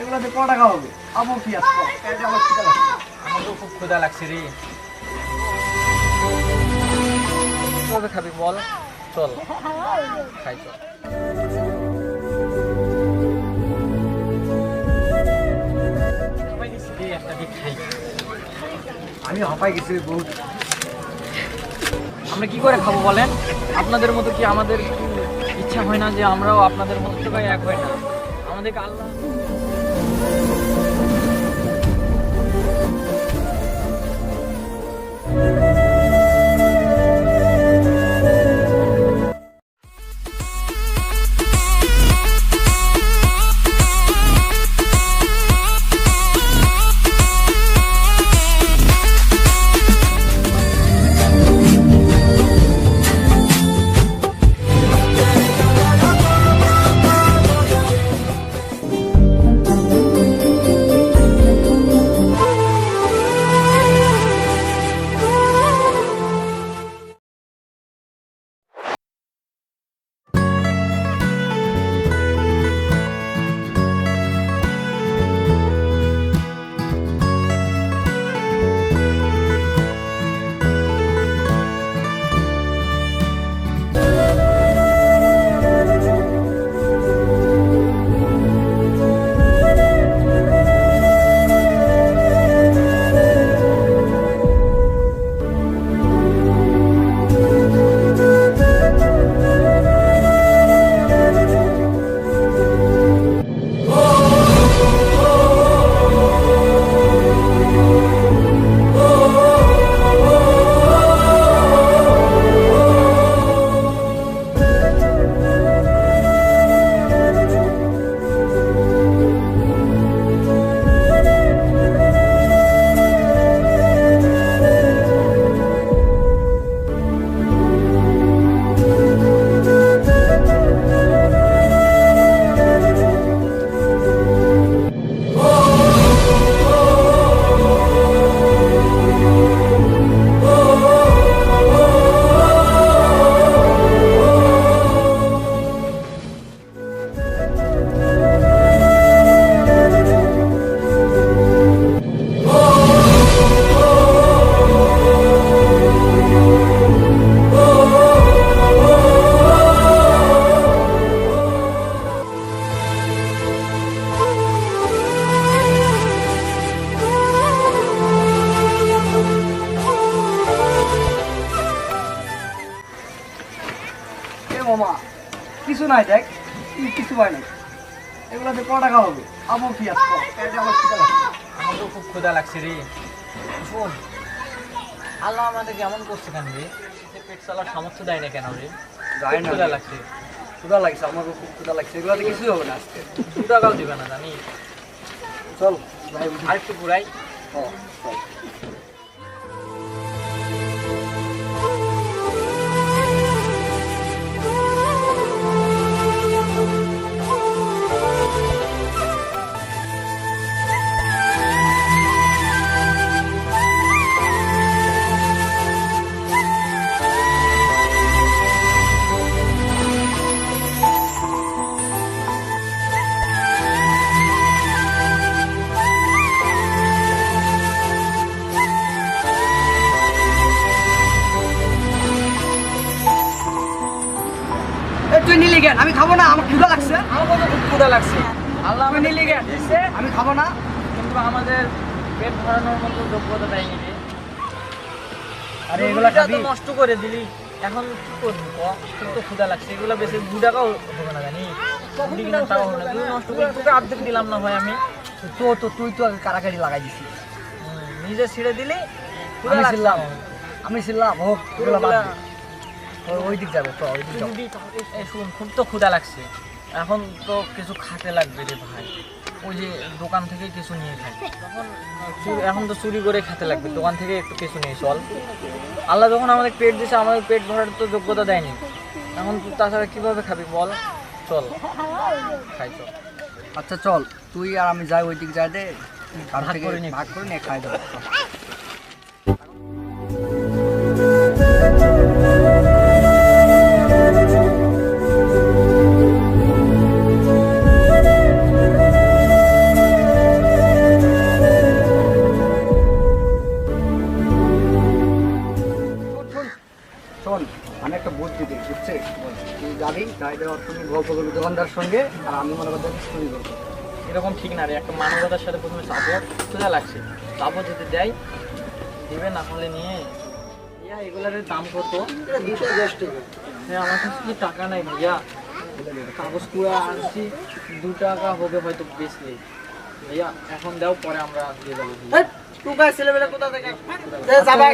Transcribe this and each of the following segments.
এগুলাতে ক টাকা হবে? আমো কি আমার তো খুব ক্ষুধা লাগছে রে। কীভাবে খাবি বল? চল খাই চল। আমি হাঁপাই গেছি বহুত। আমরা কি করে খাব বলেন? আপনাদের মতো কি আমাদের ইচ্ছা হয় না যে আমরাও আপনাদের মতো সবাই এক হয় না? আমাদেরকে আল্লাহ এ নাই দেখ কিছু পাই নাই। এগুলাতে ক টাকা হবে? কি আমার লাগছে। আমার তো খুব ক্ষুধা লাগছে রে। শোন আল্লাহ আমাদেরকে এমন করছে কেন রে? পেট চালার সামর্থ্য দেয় না কেন রে? যায় না। খুব ক্ষুধা লাগছে। ক্ষুদা লাগছে আমারও খুব ক্ষুদা লাগছে। এগুলাতে কিছুই হবে না আজকে। দু টাকাও দিবে না জানি চল ভাই। আরেকটু পুরাই হ, চল। আমি খাব না আমার ক্ষুদা লাগছে। আমার খুব লাগছে। আল্লাহ তুই আমাদের নিলি কেন আমি খাব না। কিন্তু আমাদের পেট ভরানোর মতো যোগ্যতা দেয়নি রে আরে এগুলা তো নষ্ট করে দিলি। এখন কি করবি তোর তো ক্ষুধা লাগছে। এগুলো বেশি দু টাকাও হবে না জানি। কুড়ি কিনা টাকা হবে? না। তুই নষ্ট করে তোকে অর্ধেক দিলাম না ভাই আমি। তো তো তুই তো আগে কারাকারি লাগাই দিছিস। নিজে ছিঁড়ে দিলি আমি ছিলাম। আমি ছিলাম। হোক ওই- ওই দিক যাবে তো ওই দিক শুন খুব তো ক্ষুধা লাগছে। এখন তো কিছু খেতে লাগবে রে ভাই। ওই যে দোকান থেকে কিছু নিয়ে খাই। এখন তো চুরি করে খেতে লাগবে। দোকান থেকে একটু কিছু নিয়ে চল আল্লাহ যখন আমাদের পেট দিছে আমাদের পেট ভরার তো যোগ্যতা দেয়নি। এখন তুই তাছাড়া কীভাবে খাবি বল? চল খাই চল। আচ্ছা চল। তুই আর আমি যাই ওই দিক যাই দে। ভাগ করে নিয়ে খাই দেবো তাইলে ওর তুমি গল্প করবি দোকানদার সঙ্গে আর আমি মনে করতে করব এরকম ঠিক না রে একটা মানবতার সাথে প্রথমে চাপো সোজা লাগছে। চাপো যদি দেয় দিবে না হলে নিয়ে? ইয়া এগুলার দাম কত? দুশো দশ টাকা। হ্যাঁ আমার কাছে কি টাকা নাই ভাইয়া। কাগজ পুরো আনছি দু টাকা হবে হয়তো বেশি। ভাইয়া এখন দাও পরে আমরা দিয়ে থেকে? যাবা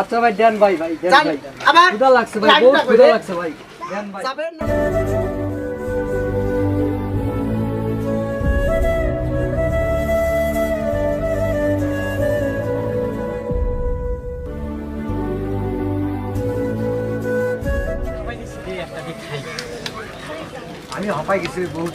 আচ্ছা ভাই দেন ভাই ভাই দেন ভাই। লাগছে ভাই বহুত লাগছে ভাই। যাবেন না আমি হপাই গেছি বহুত।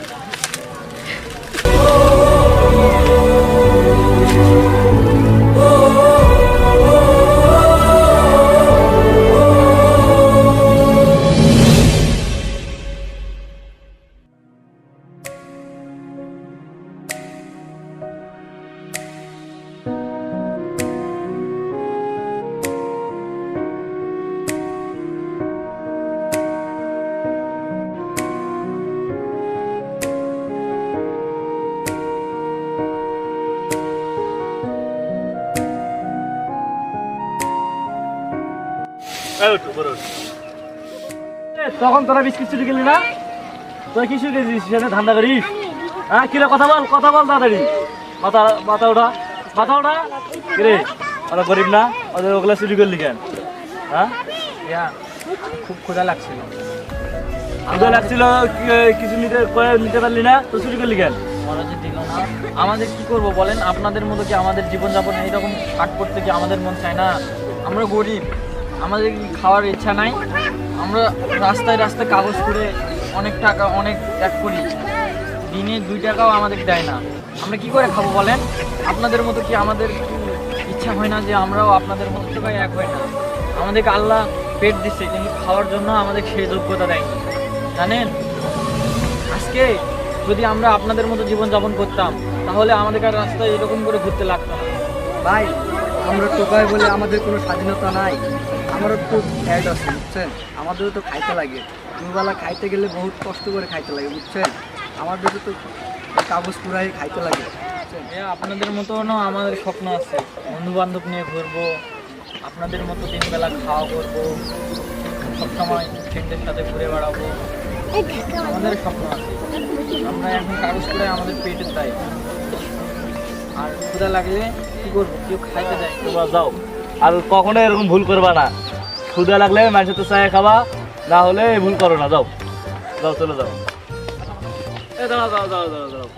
তখন তোরা বিস্কিট চুরি গেলি না? তোরা কি শুরু করেছিস সেখানে ধান্দা করিস? হ্যাঁ কিরে কথা বল কথা বল তাড়াতাড়ি। মাথা মাথা ওঠা মাথা ওঠা। কিরে ওরা গরিব না? ওদের ওগুলো চুরি করলি কেন? হ্যাঁ? খুব ক্ষুধা লাগছিল। আগে লাগছিল কিছু নিতে নিতে পারলি না? তো চুরি করলি কেন? দিল না। আমাদের কি করব বলেন? আপনাদের মতো কি আমাদের জীবনযাপন এইরকম কাট করতে কি আমাদের মন চায় না? আমরা গরিব। আমাদের খাওয়ার ইচ্ছা নাই? আমরা রাস্তায় রাস্তায় কাগজ করে অনেক টাকা, অনেক ত্যাগ করি। দিনে দুই টাকাও আমাদের দেয় না। আমরা কি করে খাব বলেন? আপনাদের মতো কি আমাদের ইচ্ছা হয় না যে আমরাও আপনাদের মতো সবাই এক হয় না? আমাদেরকে আল্লাহ পেট দিচ্ছে কিন্তু খাওয়ার জন্য আমাদের সেই যোগ্যতা দেয়নি। জানেন? আজকে যদি আমরা আপনাদের মতো জীবন যাপন করতাম, তাহলে আমাদেরকে আর রাস্তায় এরকম করে ঘুরতে লাগতো না। আমরা টোকাই বলে আমাদের কোনো স্বাধীনতা নাই। আমারও তো ফ্যাট আছে, বুঝছেন? আমাদেরও তো খাইতে লাগে। দুবেলা খাইতে গেলে বহুত কষ্ট করে খাইতে লাগে, বুঝছেন? আমাদেরও তো কাগজ পুরাই খাইতে লাগে আপনাদের মতনও আমাদের স্বপ্ন আছে। বন্ধু বান্ধব নিয়ে ঘুরবো, আপনাদের মতো তিনবেলা খাওয়া করব, সবসময় ফ্রেন্ডের সাথে ঘুরে বেড়াবো। আমাদের স্বপ্ন আছে। আমরা এখন কাগজ করে আমাদের পেটের দায়। আর ক্ষুধা লাগলে কি করব? কেউ খাইতে দেয় তোমরা যাও। আর কখনো এরকম ভুল করবা না। ক্ষুদা লাগলে মানুষের তো চায় খাবা না হলে ভুল করো না। যাও। যাও চলে যাও। এ দাঁড়াও দাঁড়াও দাঁড়াও দাঁড়াও দাঁড়াও।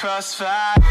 Crossfire.